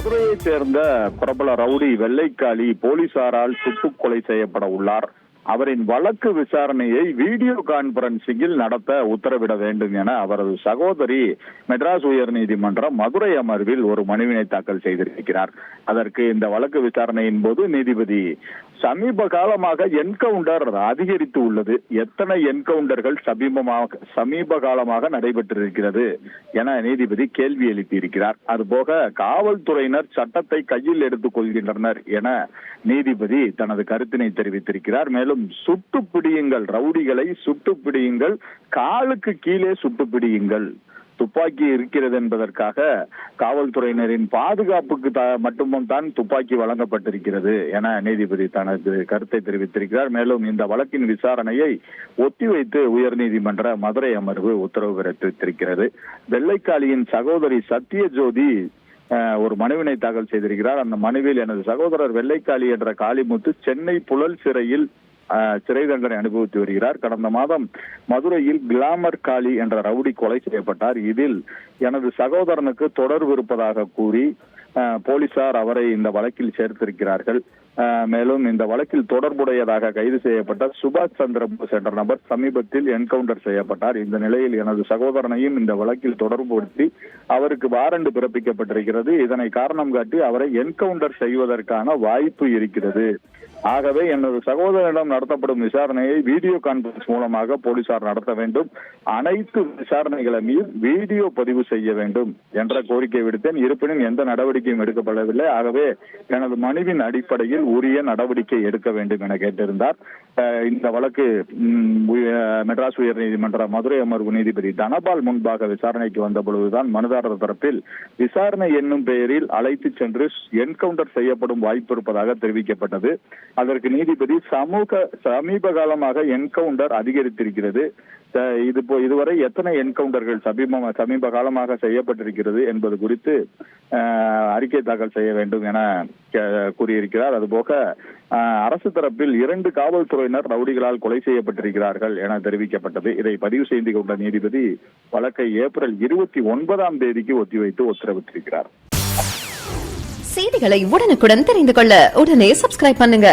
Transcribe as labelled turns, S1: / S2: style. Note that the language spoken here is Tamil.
S1: மதுரையைச் சேர்ந்த பிரபல ரவுடி வெள்ளைக்காளி போலீசாரால் சுட்டுக் கொலை செய்யப்பட உள்ளார். அவரின் வழக்கு விசாரணையை வீடியோ கான்பரன்சிங்கில் நடத்த உத்தரவிட வேண்டும் என அவரது சகோதரி மெட்ராஸ் உயர்நீதிமன்றம் மதுரை அமர்வில் ஒரு மனுவினை தாக்கல் செய்திருக்கிறார். அதற்கு இந்த வழக்கு விசாரணையின் போது நீதிபதி சமீப காலமாக என்கவுண்டர் அதிகரித்து உள்ளது. எத்தனை என்கவுண்டர்கள் சமீபமாக சமீப காலமாக நடைபெற்றிருக்கிறது என நீதிபதி கேள்வி எழுப்பியிருக்கிறார். அதுபோக காவல்துறையினர் சட்டத்தை கையில் எடுத்துக் கொள்கின்றனர் என நீதிபதி தனது கருத்தினை தெரிவித்திருக்கிறார். மேலும் சுட்டு பிடியுங்கள். ரவுடிகளை சுட்டு பிடியுங்கள். காலுக்கு கீழே சுட்டு பிடியுங்கள். துப்பாக்கி இருக்கிறது என்பதற்காக காவல்துறையினரின் பாதுகாப்புக்கு த- துப்பாக்கி வழங்கப்பட்டிருக்கிறது என நீதிபதி தனது கருத்தை தெரிவித்திருக்கிறார். மேலும் இந்த வழக்கின் விசாரணையை ஒத்திவைத்து உயர்நீதிமன்ற மதுரை அமர்வு உத்தரவு பிறப்பித்திருக்கிறது. வெள்ளைக்காளியின் சகோதரி சத்யஜோதி ஒரு மனுவினை தாக்கல் செய்திருக்கிறார். அந்த மனுவில் எனது சகோதரர் வெள்ளைக்காளி என்ற காளிமுத்து சென்னை புழல் சிறையில் சிறை தண்டனை அனுபவித்து வருகிறார். கடந்த மாதம் மதுரையில் கிளாமர் காளி என்ற ரவுடி கொலை செய்யப்பட்டார். இதில் எனது சகோதரனுக்கு தொடர்பு இருப்பதாக கூறி போலீசார் அவரை இந்த வழக்கில் சேர்த்திருக்கிறார்கள். மேலும் இந்த வழக்கில் தொடர்புடையதாக கைது செய்யப்பட்ட சுபாஷ் சந்திர போஸ் என்ற நபர் சமீபத்தில் என்கவுண்டர் செய்யப்பட்டார். இந்த நிலையில் எனது சகோதரனையும் இந்த வழக்கில் தொடர்புபடுத்தி அவருக்கு வாரண்டு பிறப்பிக்கப்பட்டிருக்கிறது. இதனை காரணம் காட்டி அவரை என்கவுண்டர் செய்வதற்கான வாய்ப்பு இருக்கிறது. ஆகவே எனது சகோதரனிடம் நடத்தப்படும் விசாரணையை வீடியோ கான்பரன்ஸ் மூலமாக போலீசார் நடத்த வேண்டும். அனைத்து விசாரணைகளையும் வீடியோ பதிவு செய்ய வேண்டும் என்ற கோரிக்கை விடுத்தேன். இருப்பினும் எந்த நடவடிக்கை நடவடிக்கையும் எடுக்கப்படவில்லை. ஆகவே எனது மனுவின் அடிப்படையில் உரிய நடவடிக்கை எடுக்க வேண்டும் என கேட்டிருந்தார். இந்த வழக்கு மெட்ராஸ் உயர்நீதிமன்ற மதுரை அமர்வு நீதிபதி தனபால் முன்பாக விசாரணைக்கு வந்தபொழுதுதான் மனுதாரர் தரப்பில் விசாரணை என்னும் பெயரில் அழைத்து சென்று என்கவுண்டர் செய்யப்படும் வாய்ப்பு இருப்பதாக தெரிவிக்கப்பட்டது. அதற்கு நீதிபதி சமூக சமீப காலமாக என்கவுண்டர் அதிகரித்திருக்கிறது. இது போ- இதுவரை எத்தனை என்கவுண்டர்கள் சமீப சமீப காலமாக செய்யப்பட்டிருக்கிறது என்பது குறித்து அறிக்கை தாக்கல் செய்ய வேண்டும் என கே- கூறியிருக்கிறார். அதுபோக அரசு தரப்பில் இரண்டு காவல்துறையினர் ரவுடிகளால் கொலை செய்யப்பட்டிருக்கிறார்கள் என தெரிவிக்கப்பட்டது. இதை பதிவு செய்து கொண்ட நீதிபதி வழக்கை ஏப்ரல் இருபத்தி ஒன்பதாம் தேதிக்கு ஒத்திவைத்து உத்தரவிட்டிருக்கிறார்.
S2: செய்திகளை உடனுக்குடன் தெரிந்து கொள்ள உடனே சப்ஸ்கிரைப் பண்ணுங்க.